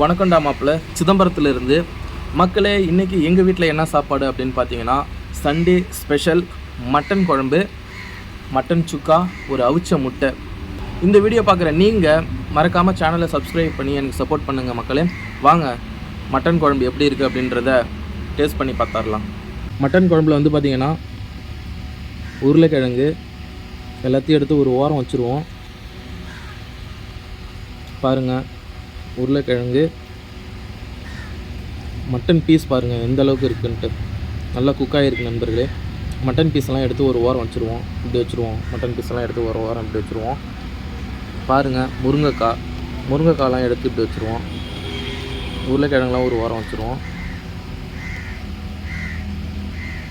வணக்கம்டா மாப்பிள்ள. சிதம்பரத்துலேருந்து மக்களே இன்றைக்கி எங்கள் வீட்டில் என்ன சாப்பாடு அப்படின்னு பார்த்தீங்கன்னா சண்டே ஸ்பெஷல் மட்டன் குழம்பு மட்டன் சுக்கா ஒரு அவிச்ச முட்டை. இந்த வீடியோ பார்க்குற நீங்கள் மறக்காமல் சேனலை சப்ஸ்கிரைப் பண்ணி எனக்கு சப்போர்ட் பண்ணுங்கள் மக்களே. வாங்க மட்டன் குழம்பு எப்படி இருக்குது அப்படின்றத டேஸ்ட் பண்ணி பார்த்துடலாம். மட்டன் குழம்புல வந்து பார்த்திங்கன்னா உருளைக்கிழங்கு எல்லாத்தையும் எடுத்து ஒரு ஓரம் வச்சுருவோம். பாருங்கள் உருளைக்கிழங்கு மட்டன் பீஸ் பாருங்கள் எந்த அளவுக்கு இருக்குன்ட்டு. நல்லா குக் ஆகிருக்கு நண்பர்களே. மட்டன் பீஸ்லாம் எடுத்து ஒரு ஓரம் வச்சுருவோம். இப்படி வச்சுருவோம். மட்டன் பீஸ்லாம் எடுத்து ஒரு ஓரம் இப்படி வச்சுருவோம். பாருங்கள் முருங்கைக்காய். முருங்கைக்காய்லாம் எடுத்து இப்படி வச்சுருவோம். உருளைக்கிழங்குலாம் ஒரு ஓரம் வச்சுருவோம்.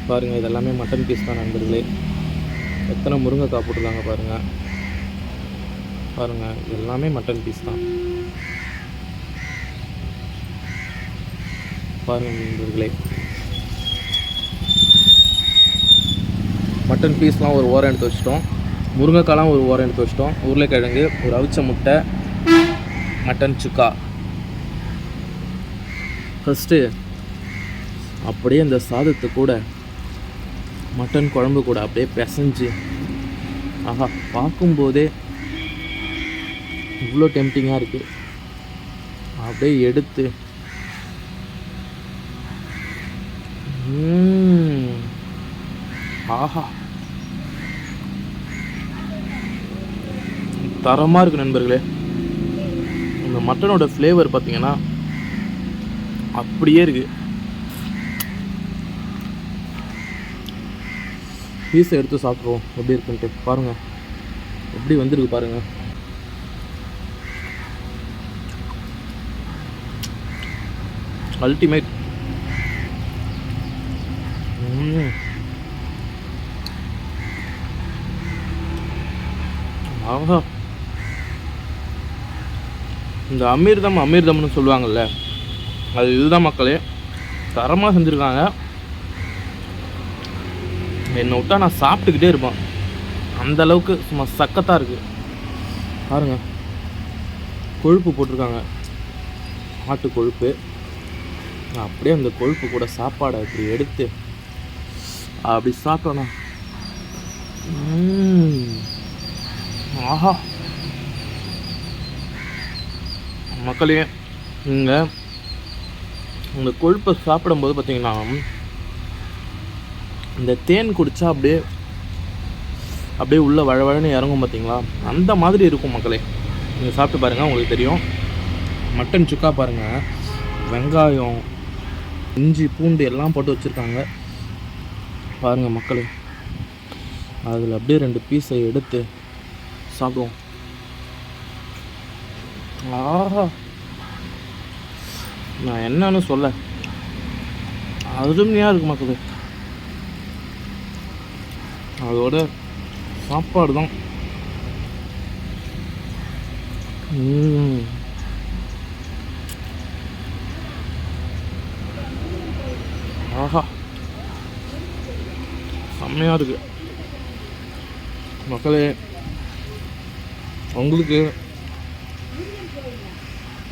பாருங்கள் இதெல்லாமே மட்டன் பீஸ் தான் நண்பர்களே. எத்தனை முருங்கைக்காய் போட்டிருக்காங்க பாருங்கள் பாருங்கள் எல்லாமே மட்டன் பீஸ் தான். பாருங்கள் நண்பர்களே மட்டன் பீஸ்லாம் ஒரு ஓரம் எடுத்து வச்சிட்டோம். முருங்கைக்காலாம் ஒரு ஓரம் எடுத்து வச்சிட்டோம். உருளைக்கிழங்கு ஒரு அவிச்ச முட்டை மட்டன் சுக்கா. ஃபஸ்ட்டு அப்படியே இந்த சாதத்தை கூட மட்டன் குழம்பு கூட அப்படியே பிசைஞ்சு ஆஹா பார்க்கும்போதே இவ்வளோ டெம்டிங்காக இருக்குது அப்படியே எடுத்து ஆஹா. தரமாக இருக்கு நண்பர்களே. இந்த மட்டனோட ஃப்ளேவர் பார்த்தீங்கன்னா அப்படியே இருக்கு. பீஸை எடுத்து சாப்பிட்ருவோம் எப்படி இருக்குன்ட்டு பாருங்கள் எப்படி வந்திருக்கு பாருங்கள் அல்டிமேட் ஆஹா இந்த அமீர்தம் அமீர்தம்னு சொல்லுவாங்கல்ல அது இதுதான் மக்களே. தரமாக செஞ்சுருக்காங்க. என்னை விட்டா நான் சாப்பிட்டுக்கிட்டே இருப்பேன். அந்த அளவுக்கு சும்மா சக்கத்தாக இருக்குது பாருங்க. கொழுப்பு போட்டிருக்காங்க. ஆட்டு கொழுப்பு. அப்படியே அந்த கொழுப்பு கூட சாப்பாடை இப்படி எடுத்து அப்படி சாப்பிட்டோன்னா ஆஹா. மக்களே நீங்கள் இந்த கொழுப்பை சாப்பிடும்போது பார்த்தீங்கன்னா இந்த தேன் குடிச்சா அப்படியே அப்படியே உள்ள வழவழன்னு இறங்கும் பார்த்தீங்களா? அந்த மாதிரி இருக்கும் மக்களே. நீங்கள் சாப்பிட்டு பாருங்கள் உங்களுக்கு தெரியும். மட்டன் சுக்கா பாருங்கள் வெங்காயம் இஞ்சி பூண்டு எல்லாம் போட்டு வச்சுருக்காங்க. பாருங்கள் மக்களே. அதில் அப்படியே ரெண்டு பீஸை எடுத்து சாப்பிடுவோம் ஆஹா நான் என்னன்னு சொல்ல அருமையாக இருக்கு மக்களே அதோட சாப்பாடு தான் ஆஹா செம்மையாக இருக்கு மக்களே உங்களுக்கு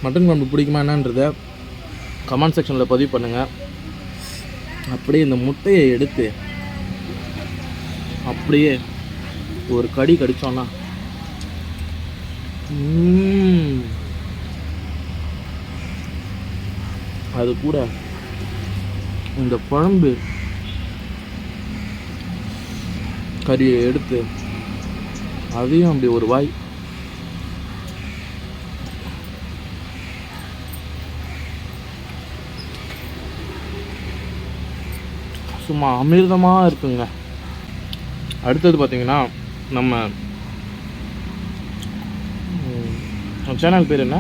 மட்டன் குழம்பு பிடிக்குமா என்னன்றத கமெண்ட் செக்ஷனில் பதிவு பண்ணுங்கள் அப்படியே இந்த முட்டையை எடுத்து அப்படியே ஒரு கடி கடிச்சோன்னா அது கூட இந்த குழம்பு கறியை எடுத்து அதையும் அப்படி ஒரு வாய் சும்மா அமிர்தமாக இருக்குங்க. அடுத்தது பார்த்தீங்கன்னா நம்ம சேனல் பேர் என்ன?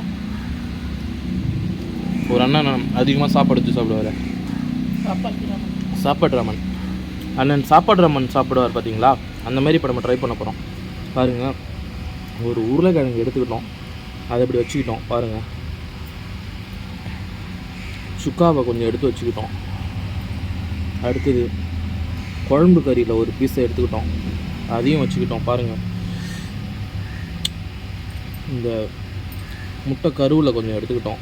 ஒரு அண்ணன் அதிகமாக சாப்பாடு வச்சு சாப்பிடுவார். சாப்பாடு ராமன். அண்ணன் சாப்பாடு ராமன் சாப்பிடுவார் பார்த்தீங்களா அந்த மாதிரி இப்போ நம்ம ட்ரை பண்ண போகிறோம் பாருங்கள் ஒரு உருளைக்கிழங்கு எடுத்துக்கிட்டோம். அதை இப்படி வச்சுக்கிட்டோம். பாருங்கள் சுக்காவை கொஞ்சம் எடுத்து வச்சுக்கிட்டோம். அடுத்தது குழம்பு கறியில் ஒரு பீஸை எடுத்துக்கிட்டோம் அதையும் வச்சுக்கிட்டோம் பாருங்கள் இந்த முட்டை கருவில் கொஞ்சம் எடுத்துக்கிட்டோம்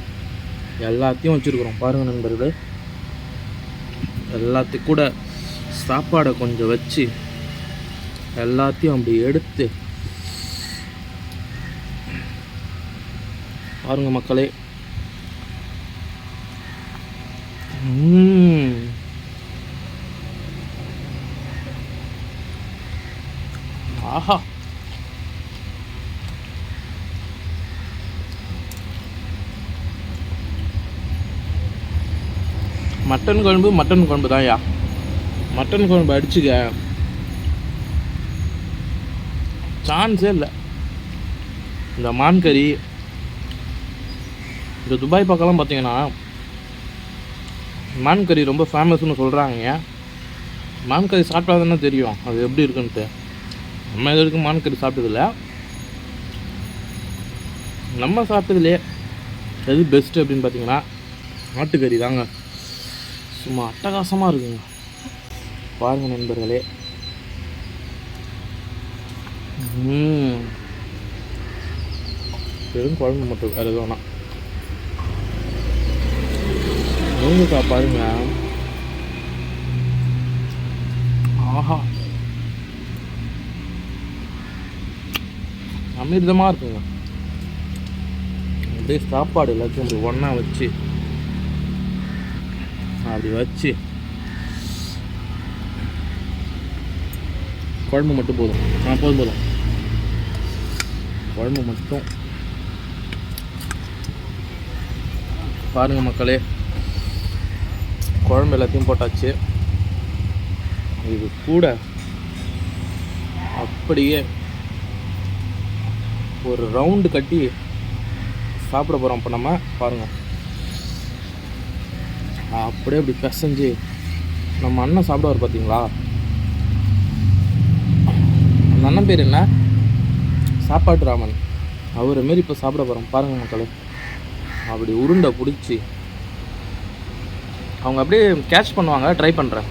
எல்லாத்தையும் வச்சுருக்குறோம் பாருங்கள் நண்பர்களே எல்லாத்தையும் கூட சாப்பாடை கொஞ்சம் வச்சு எல்லாத்தையும் அப்படி எடுத்து பாருங்கள் மக்களே 嗯。Mm. ஆஹா. மட்டன் குழம்பு மட்டன் குழம்பு தான்யா மட்டன் குழம்பு அடிச்சுக்க. சான்ஸே இல்லை. இந்த மான் கறி. இந்த துபாய் பக்கம்லாம் பார்த்தீங்கன்னா மான் கறி ரொம்ப ஃபேமஸ்னு சொல்கிறாங்க மான் கறி சாப்பிட்டா தானே தெரியும். அது எப்படி இருக்குன்ட்டு. நம்ம இது வரைக்கும் மான்கறி சாப்பிட்டதில்ல. நம்ம சாப்பிட்டதுலே எது பெஸ்ட்டு அப்படின்னு பார்த்தீங்கன்னா ஆட்டுக்கறி தாங்க. சும்மா அட்டகாசமாக இருக்குங்க. பாருங்க நண்பர்களே. ம். வெறும் குழம்பு மட்டும் வேறு எதுவும் வேணாம். முருங்கைக்காய் பாருங்க. ஆஹா. அமிர்தமாக இருக்குங்க அப்படியே சாப்பாடு எல்லாத்தையும் அப்படி ஒன்றா வச்சு அப்படி வச்சு குழம்பு மட்டும் போதும். ஆ போதும் போதும். குழம்பு மட்டும். பாருங்கள் மக்களே குழம்பு எல்லாத்தையும் போட்டாச்சு. இது கூட அப்படியே ஒரு ரவுண்டு கட்டி சாப்பிட போகிறோம் இப்போ நம்ம பாருங்கள் அப்படியே அப்படி பிசைஞ்சு நம்ம அண்ணன் சாப்பிடுவார் பார்த்தீங்களா அந்த அண்ணன் பேர் என்ன? சாப்பாட்டு ராமன். அவரை மாரி இப்போ சாப்பிட போகிறோம் பாருங்கள் மக்களே. அப்படி உருண்டை பிடிச்சி. அவங்க அப்படியே கேட்ச் பண்ணுவாங்க. ட்ரை பண்ணுறேன்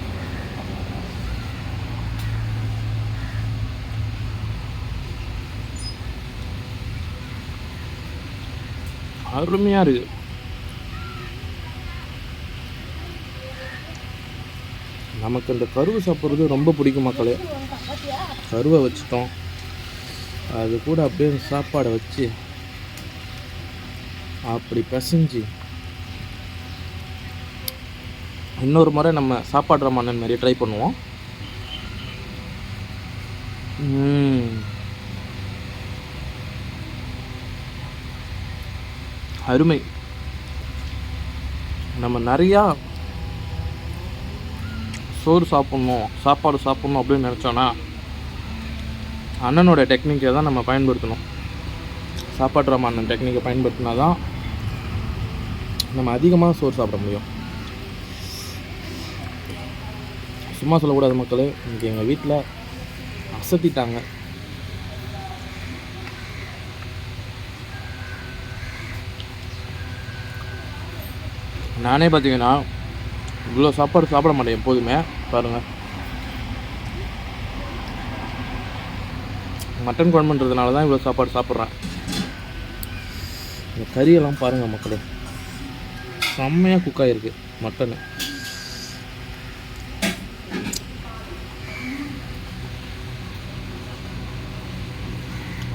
அருமையாக இருக்குது நமக்கு இந்த கருவை சாப்பிட்றது ரொம்ப பிடிக்கும் மக்களே. கருவை வச்சுட்டோம். அது கூட அப்படியே சாப்பாடை வச்சு அப்படி பிசைஞ்சு இன்னொரு முறை நம்ம சாப்பாடுற ரமானன் மாதிரி ட்ரை பண்ணுவோம் ம். அருமை. நம்ம நிறையா சோறு சாப்பிட்ணும் சாப்பாடு சாப்பிட்ணும் அப்படின்னு நினச்சோன்னா அண்ணனோட டெக்னிக்கை தான் நம்ம பயன்படுத்தணும். சாப்பாட்டு ராம அண்ணன் டெக்னிக்கை பயன்படுத்தினா தான் நம்ம அதிகமாக சோறு சாப்பிட முடியும். சும்மா சொல்லக்கூடாது மக்களே இன்றைக்கி எங்கள் வீட்டில் அசத்திட்டாங்க. நானே பார்த்தீங்கன்னா இவ்வளோ சாப்பாடு சாப்பிட மாட்டேன் எப்போதுமே பாருங்கள் மட்டன் குழம்புன்றதுனால தான் இவ்வளோ சாப்பாடு சாப்பிட்றேன். இந்த கறியெல்லாம் பாருங்கள் மக்களே. செம்மையாக குக் ஆகிருக்கு மட்டனு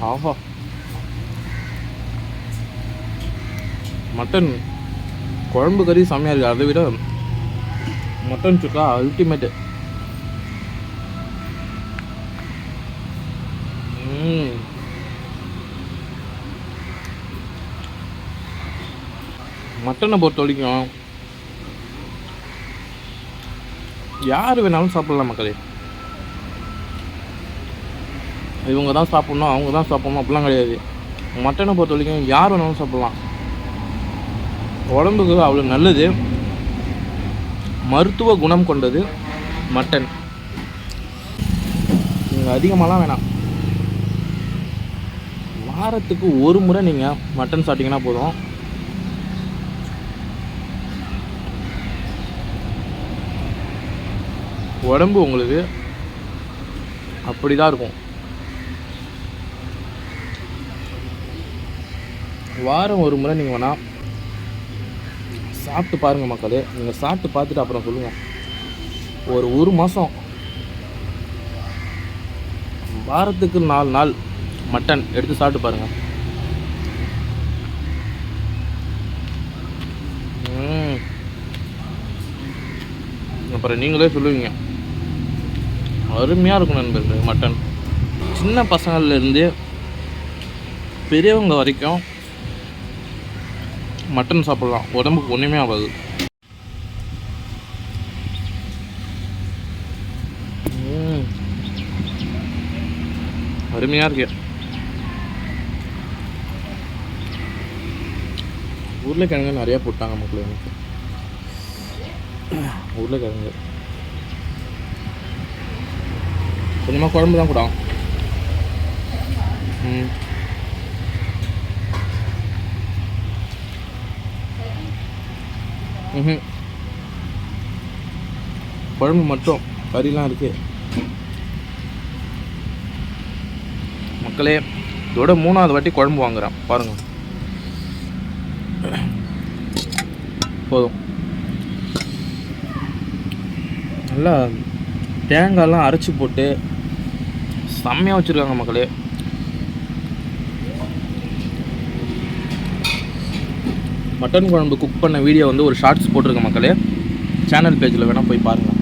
ஆஹா. மட்டன் குழம்பு கறி செம்மையாக இருக்குது அதை விட மட்டன் சுக்கா அல்டிமேட்டு மட்டனை பொறுத்த வரைக்கும் யார் வேணாலும் சாப்பிடலாம் மக்களே. இவங்க தான் சாப்பிட்ணும் அவங்க தான் சாப்பிட்ணும் அப்படிலாம் கிடையாது. மட்டனை பொறுத்த வரைக்கும் யார் வேணாலும் சாப்பிட்லாம். உடம்புக்கு அவ்வளோ நல்லது. மருத்துவ குணம் கொண்டது மட்டன். நீங்கள் அதிகமாகலாம் வேணாம். வாரத்துக்கு ஒரு முறை நீங்கள் மட்டன் சாப்பிட்டிங்கன்னா போதும். உடம்பு உங்களுக்கு அப்படி தான் இருக்கும். வாரம் ஒரு முறை நீங்கள் வேணால் சாப்பிட்டு பாருங்கள் மக்களே. நீங்கள் சாப்பிட்டு பார்த்துட்டு அப்புறம் சொல்லுங்கள் ஒரு ஒரு மாதம் வாரத்துக்கு நாலு நாள் மட்டன் எடுத்து சாப்பிட்டு பாருங்கள் அப்புறம் நீங்களே சொல்லுவீங்க. அருமையாக இருக்கும் நண்பர்கள் மட்டன். சின்ன பசங்கள்லேருந்து பெரியவங்க வரைக்கும் மட்டன் சாப்பிடலாம். உடம்புக்கு ஒன்றுமே ஆகாது. அருமையாக இருக்கு. உருளைக்கிழங்கு நிறையா போட்டாங்க மக்கள். எனக்கு உருளைக்கிழங்கு. கொஞ்சமாக குழம்பு தான் கூட ம். ம் குழம்பு மட்டும் கறிலாம் இருக்கு. மக்களே இதோட மூணாவது வாட்டி குழம்பு வாங்குறான். பாருங்க. போதும். நல்லா தேங்காய்லாம் அரைச்சி போட்டு செம்மையாக வச்சுருக்காங்க மக்களே. மட்டன் குழம்பு குக் பண்ண வீடியோ வந்து ஒரு ஷார்ட்ஸ் போட்டிருக்க மக்களே. சேனல் பேஜில் வேணால் போய் பாருங்கள்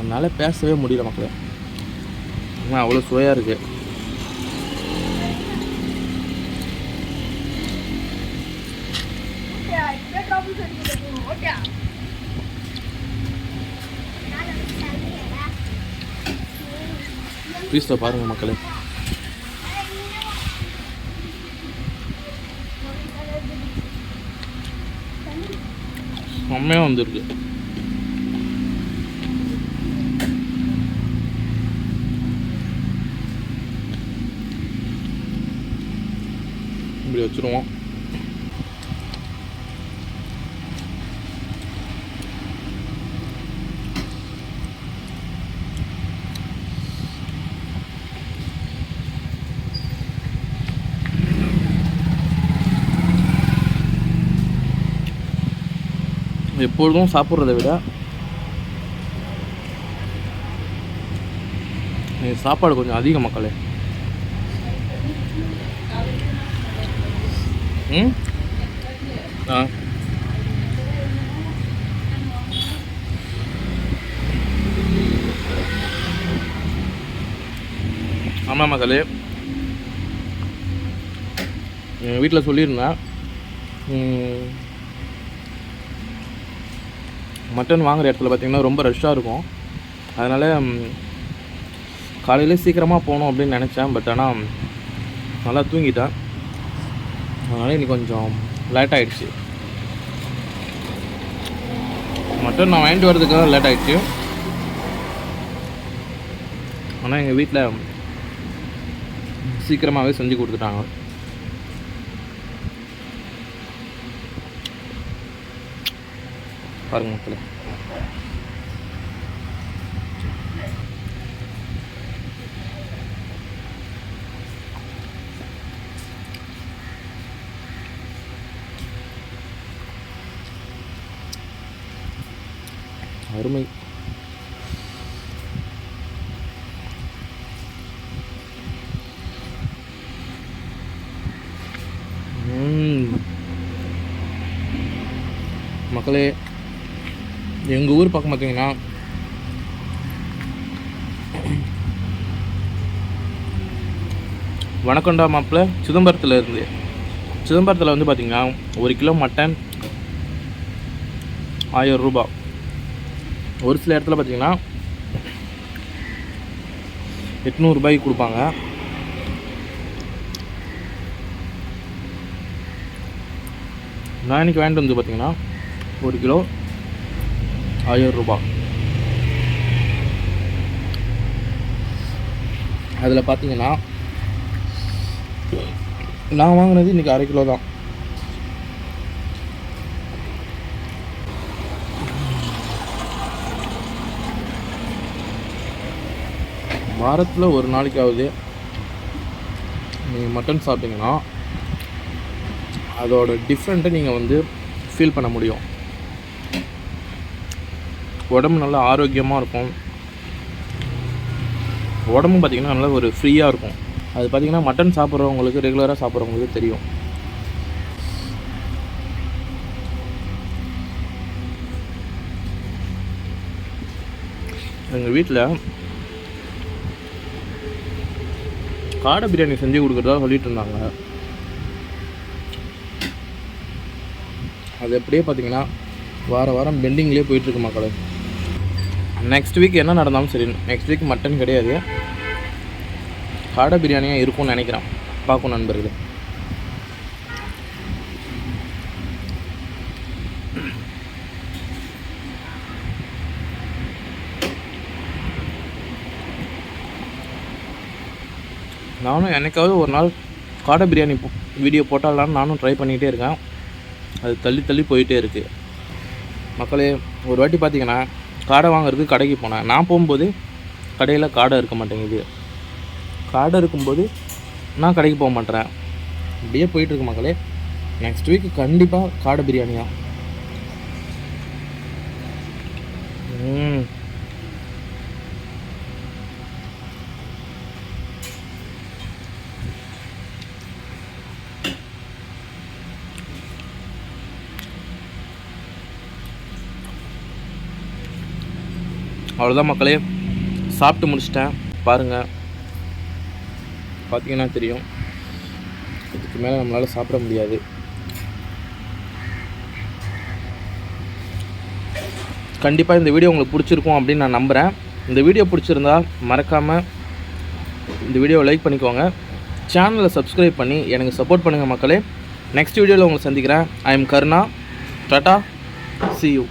அதனால் பேசவே முடியல மக்களே. அவ்வளோ சுவையாக இருக்குது பீஸில் பாருங்கள் மக்களே. செம்மையாக வந்திருக்கு. இப்படி வச்சுருவோம். எப்பொழுதும் சாப்பிட்றத விட சாப்பாடு கொஞ்சம் அதிக மக்களே. ம்? ஆ. ஆமாம் மக்களே. எங்கள் வீட்டில் சொல்லியிருந்தேன். மட்டன் வாங்குற இடத்துல பார்த்தீங்கன்னா ரொம்ப ரஷ்ஷாக இருக்கும். அதனால் காலையில் சீக்கிரமாக போகணும் அப்படின்னு நினச்சேன். பட் ஆனால் நல்லா தூங்கிட்டேன். அதனால் இன்னைக்கு கொஞ்சம் லேட் ஆகிடுச்சு மட்டன் நான் வாங்கிட்டு வரதுக்காக லேட் ஆகிடுச்சு ஆனால் எங்கள் வீட்டில் சீக்கிரமாகவே செஞ்சு கொடுத்துட்டாங்க. பாருங்க மக்களே. அருமை. மக்களே எங்கள் ஊர் பக்கம் பார்த்தீங்கன்னா வணக்கண்டா மாப்பிள்ள சிதம்பரத்தில் இருந்து. சிதம்பரத்தில் வந்து பார்த்தீங்கன்னா ஒரு கிலோ மட்டன் ஆயிரம் ரூபா. ஒரு சில இடத்துல பார்த்தீங்கன்னா எட்நூறுபாய்க்கு கொடுப்பாங்க. நான் இன்றைக்கி வாங்கிட்டு வந்து பார்த்தீங்கன்னா ஒரு கிலோ ஆயிரம் ரூபாய் அதில் பார்த்தீங்கன்னா நான் வாங்கினது இன்றைக்கி அரை கிலோ தான். வாரத்தில் ஒரு நாளைக்காவது நீங்கள் மட்டன் சாப்பிட்டிங்கன்னா அதோட டிஃப்ரெண்ட்டை நீங்கள் வந்து ஃபீல் பண்ண முடியும். உடம்பு நல்லா ஆரோக்கியமாக இருக்கும். உடம்பு பார்த்திங்கன்னா நல்லா ஒரு ஃப்ரீயாக இருக்கும். அது பார்த்திங்கன்னா மட்டன் சாப்பிட்றவங்களுக்கு ரெகுலராக சாப்பிட்றவங்களுக்கு தெரியும். எங்கள் வீட்டில் காடை பிரியாணி செஞ்சு கொடுக்குறதா சொல்லிட்டு இருந்தாங்க. அது எப்படியே பார்த்தீங்கன்னா வார வாரம் பெண்டிங்லேயே போயிட்டுருக்கு மக்களே. நெக்ஸ்ட் வீக் என்ன நடந்தாலும் சரி நெக்ஸ்ட் வீக் மட்டன் கிடையாது. காடை பிரியாணியாக இருக்கும்னு நினைக்கிறேன். பார்க்கும் நண்பர்களே. நானும் என்னைக்காவது ஒரு நாள் காடை பிரியாணி வீடியோ போட்டாலான்னு நானும் ட்ரை பண்ணிகிட்டே இருக்கேன். அது தள்ளி தள்ளி போயிட்டே இருக்குது மக்களே ஒரு வாட்டி பார்த்தீங்கன்னா காடை வாங்குறதுக்கு கடைக்கு போனேன். நான் போகும்போது கடையில் காடை இருக்க மாட்டேங்குது. காடை இருக்கும்போது நான் கடைக்கு போக மாட்டேறேன். இப்படியே போயிட்டுருக்கு மக்களே. நெக்ஸ்ட் வீக் கண்டிப்பாக காடை பிரியாணியா ம். அவ்வளோதான் மக்களே. சாப்பிட்டு முடிச்சிட்டேன். பாருங்கள் பார்த்தீங்கன்னா தெரியும். இதுக்கு மேலே நம்மளால் சாப்பிட முடியாது. கண்டிப்பாக இந்த வீடியோ உங்களுக்கு பிடிச்சிருக்கும் அப்படின்னு நான் நம்புகிறேன் இந்த வீடியோ பிடிச்சிருந்தா மறக்காமல் இந்த வீடியோவை லைக் பண்ணிக்கோங்க. சேனலை சப்ஸ்கிரைப் பண்ணி எனக்கு சப்போர்ட் பண்ணுங்கள் மக்களே. நெக்ஸ்ட் வீடியோவில் உங்களை சந்திக்கிறேன். I am Karuna tata see you